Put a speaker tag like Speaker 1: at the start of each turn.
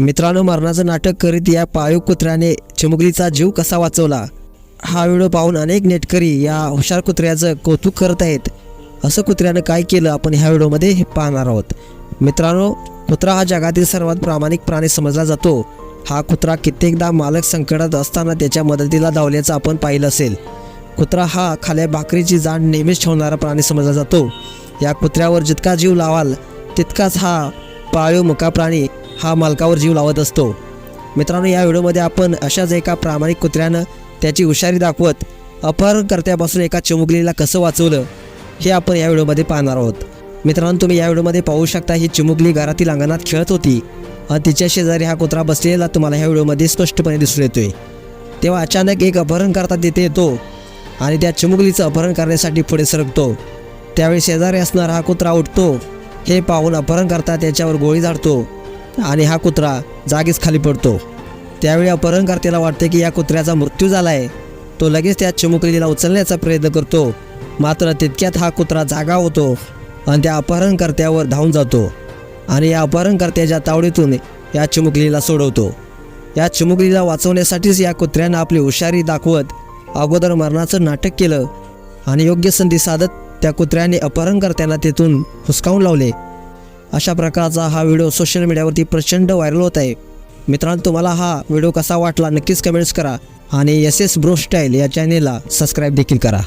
Speaker 1: मित्रांनो मरणाचं नाटक करीत या पाळीव कुत्र्याने चिमुकलीचा जीव कसा वाचवला? हा व्हिडिओ पाहून अनेक नेटकरी या हुशार कुत्र्याचं कौतुक करत आहेत. असं कुत्र्यानं काय केलं आपण ह्या व्हिडिओमध्ये हे पाहणार आहोत. मित्रांनो कुत्रा हा जगातील सर्वात प्रामाणिक प्राणी समजला जातो. हा कुत्रा कित्येकदा मालक संकटात असताना त्याच्या मदतीला धावल्याचं आपण पाहिलं असेल. कुत्रा हा खाल्या भाकरीची जाण नेहमीच ठेवणारा प्राणी समजला जातो. या कुत्र्यावर जितका जीव लावाल तितकाच हा पाळीव मुका प्राणी हा मालकावर जीव लावत असतो. मित्रांनो या व्हिडिओमध्ये आपण अशाच एका प्रामाणिक कुत्र्यानं त्याची हुशारी दाखवत अपहरणकर्त्यापासून एका चिमुकलीला कसं वाचवलं हे आपण या व्हिडिओमध्ये पाहणार आहोत. मित्रांनो तुम्ही या व्हिडिओमध्ये पाहू शकता ही चिमुकली घरातील अंगणात खेळत होती आणि तिच्या शेजारी हा कुत्रा बसलेला तुम्हाला ह्या व्हिडिओमध्ये स्पष्टपणे दिसून येतोय. तेव्हा अचानक एक अपहरणकर्ता तिथे येतो आणि त्या चिमुकलीचं अपहरण करण्यासाठी पुढे सरकतो. त्यावेळी शेजारी असणारा हा कुत्रा उठतो हे पाहून अपहरणकर्ता त्याच्यावर गोळी झाडतो. आणि हा कुत्रा जागीच खाली पडतो. त्यावेळी अपहरणकर्त्याला वाटते की या कुत्र्याचा मृत्यू झाला आहे तो लगेच त्या चिमुकलीला उचलण्याचा प्रयत्न करतो. मात्र तितक्यात हा कुत्रा जागा होतो आणि त्या अपहरणकर्त्यावर धावून जातो आणि या अपहरणकर्त्याच्या तावडीतून या चिमुकलीला सोडवतो. या चिमुकलीला वाचवण्यासाठीच या कुत्र्यानं आपली हुशारी दाखवत अगोदर मरणाचं नाटक केलं आणि योग्य संधी साधत त्या कुत्र्याने अपहरणकर्त्यांना तेथून हुसकावून लावले. अशा प्रकारचा हा व्हिडिओ सोशल मीडियावरती प्रचंड व्हायरल होत आहे. मित्रांनो तुम्हाला हा व्हिडिओ कसा वाटला नक्कीच कमेंट्स करा आणि एस एस ब्रो स्टाईल या चॅनेलला सबस्क्राईब देखील करा.